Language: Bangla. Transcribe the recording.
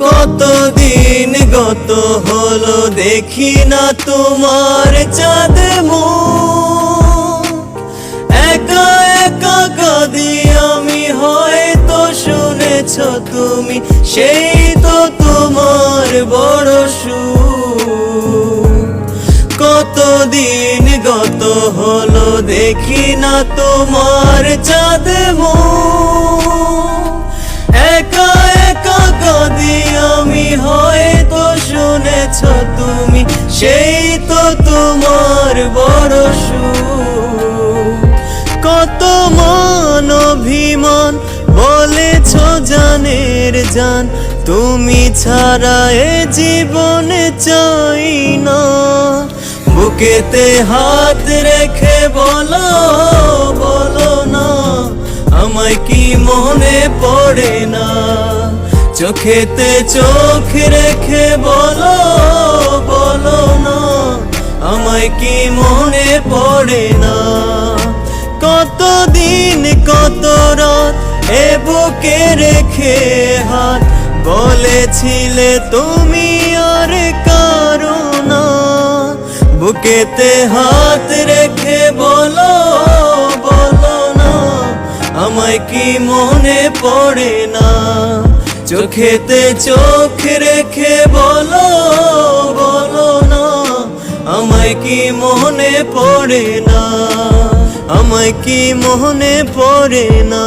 কতদিন গত হলো দেখি না তোমার চাঁদ মুখ। একা একা কাঁদি আমি, হয়তো শুনেছ তুমি, সেই তো তোমার বড় কতদিন গত হলো দেখি না তোমার চাঁদ জানের জান, তুমি ছাড়া এ জীবনে চাই না। বুকেতে হাত রেখে বলো বলো না, আমায় কি মনে পড়ে না? চোখেতে চোখ রেখে বলো বলো না, আমায় কি মনে পড়ে না? কতদিন, কত এ বুকে রেখে হাত বলেছিলে তুমি আর কারও না। বুকেতে হাত রেখে বলো বলো না, আমায় কি মনে পড়ে না? চোখেতে চোখ রেখে বলো বলো না, আমায় কি মনে পড়ে না? আমায় কি মোহনে পড়ে না?